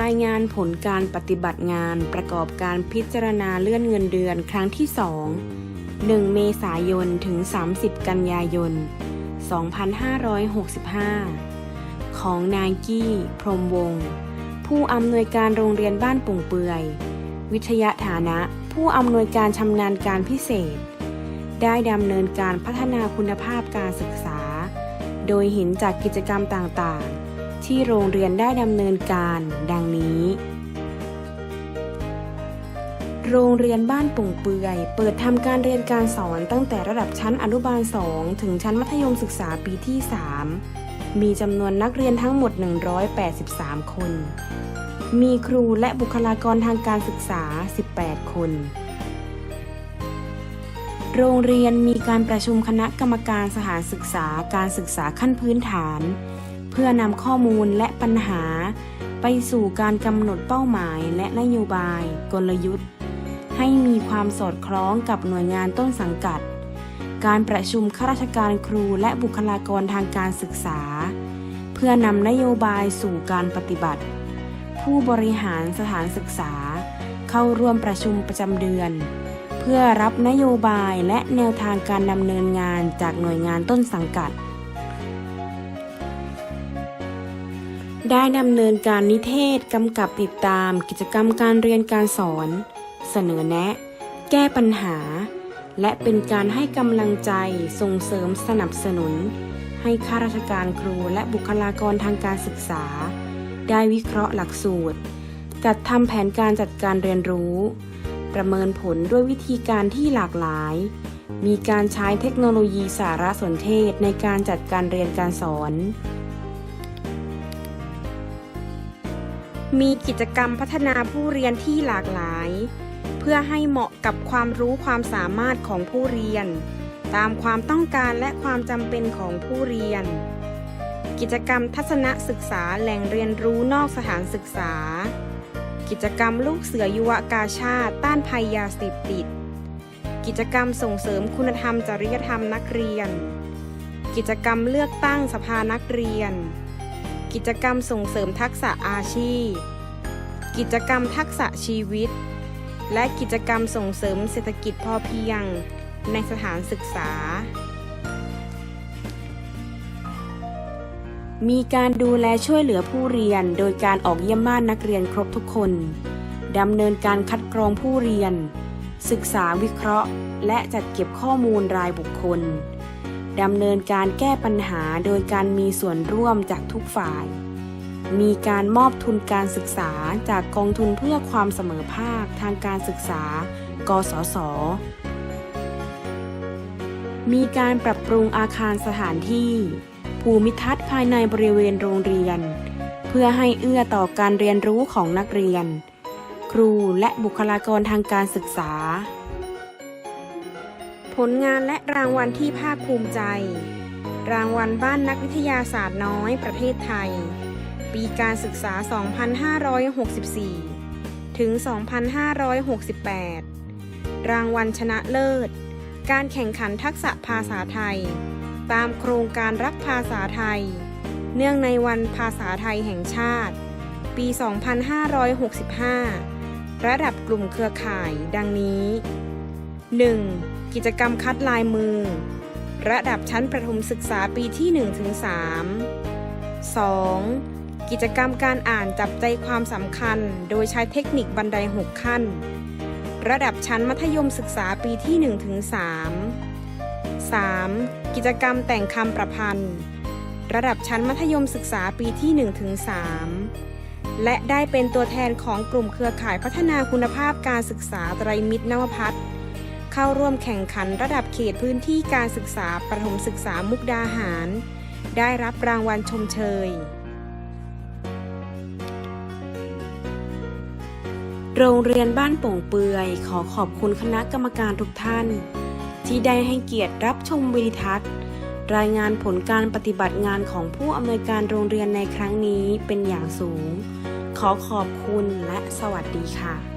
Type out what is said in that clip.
รายงานผลการปฏิบัติงานประกอบการพิจารณาเลื่อนเงินเดือนครั้งที่ 2 1 เมษายนถึง 30 กันยายน 2565 ของนายกี้ พรมวงศ์ผู้อำนวยการโรงเรียนบ้านปุ่งเปือย วิทยาฐานะ ผู้อำนวยการชำนาญการพิเศษ ได้ดำเนินการพัฒนาคุณภาพการศึกษา โดยเห็นจากกิจกรรมต่างๆ ที่โรงเรียนได้ดำเนินการดังนี้ โรงเรียนบ้านปุ่งเปือย เปิดทำการเรียนการสอนตั้งแต่ระดับชั้นอนุบาล 2 ถึงชั้นมัธยมศึกษาปีที่ 3 มีจำนวนนักเรียนทั้งหมด 183 คน มีครูและบุคลากรทางการศึกษา 18 คนโรงเรียนมีการประชุมคณะกรรมการสถานศึกษาการศึกษาขั้นพื้นฐาน เพื่อนำข้อมูลและปัญหา ไปสู่การกำหนดเป้าหมายและนโยบาย กลยุทธ์ ให้มีความสอดคล้องกับหน่วยงานต้นสังกัด การประชุมข้าราชการครูและบุคลากรทางการศึกษา เพื่อนำนโยบายสู่การปฏิบัติ ผู้บริหารสถานศึกษา เข้าร่วมประชุมประจำเดือน เพื่อรับนโยบายและแนวทางการดำเนินงานจากหน่วยงานต้นสังกัด ได้ดำเนินการนิเทศกำกับติดตามกิจกรรมการเรียนการสอน เสนอแนะ แก้ปัญหา และเป็นการให้กำลังใจส่งเสริมสนับสนุน ให้ข้าราชการครูและบุคลากรทางการศึกษา ได้วิเคราะห์หลักสูตร จัดทำแผนการจัดการเรียนรู้ ประเมินผลด้วยวิธีการที่หลากหลาย มีการใช้เทคโนโลยีสารสนเทศในการจัดการเรียนการสอน มีกิจกรรมพัฒนาผู้เรียนที่หลากหลาย เพื่อให้เหมาะกับความรู้ความสามารถของผู้เรียน ตามความต้องการและความจำเป็นของผู้เรียน กิจกรรมทัศนศึกษาแหล่งเรียนรู้นอกสถานศึกษา กิจกรรมลูกเสือยุวกาชาติต้านภัยยาเสพติด กิจกรรมส่งเสริมคุณธรรมจริยธรรมนักเรียน กิจกรรมเลือกตั้งสภานักเรียน กิจกรรมส่งเสริมทักษะอาชีพ กิจกรรมทักษะชีวิต และกิจกรรมส่งเสริมเศรษฐกิจพอเพียง ในสถานศึกษา มีการดูแลช่วยเหลือผู้เรียนโดยการออกเยี่ยมบ้านนักเรียนครบทุกคน ดำเนินการคัดกรองผู้เรียน ศึกษาวิเคราะห์ และจัดเก็บข้อมูลรายบุคคล ดำเนินการแก้ปัญหาโดยการมีส่วนร่วมจากทุกฝ่าย มีการมอบทุนการศึกษาจากกองทุนเพื่อความเสมอภาคทางการศึกษา กสศมีการปรับปรุงอาคารสถานที่ ภูมิทัศน์ภายในบริเวณโรงเรียน เพื่อให้เอื้อต่อการเรียนรู้ของนักเรียน ครูและบุคลากรทางการศึกษา ผลงานและรางวัลที่ภาคภูมิใจ รางวัลบ้านนักวิทยาศาสตร์น้อยประเทศไทย ปีการศึกษา 2564 ถึง 2568 รางวัลชนะเลิศ การแข่งขันทักษะภาษาไทย ตามโครงการรักภาษาไทย เนื่องในวันภาษาไทยแห่งชาติ ปี 2565 ระดับกลุ่มเครือข่ายดังนี้ 1. กิจกรรมคัดลายมือ ระดับชั้นประถมศึกษาปีที่ 1-3 2. กิจกรรมการอ่านจับใจความสำคัญ โดยใช้เทคนิคบันได 6 ขั้น ระดับชั้นมัธยมศึกษาปีที่ 1-3 3. กิจกรรมแต่งคำประพันธ์ ระดับชั้นมัธยมศึกษาปีที่ 1-3และได้เป็นตัวแทนของกลุ่มเครือข่ายพัฒนาคุณภาพการศึกษาไตรมิตรนวพัฒน์ เข้าร่วมแข่งขันระดับเขตพื้นที่การศึกษาประถมศึกษามุกดาหาร ได้รับรางวัลชมเชย โรงเรียนบ้านโป่งเปือย ขอขอบคุณคณะกรรมการทุกท่าน ที่ได้ให้เกียรติรับชมวิดีทัศน์ รายงานผลการปฏิบัติงานของผู้อำนวยการโรงเรียนในครั้งนี้เป็นอย่างสูง ขอขอบคุณและสวัสดีค่ะ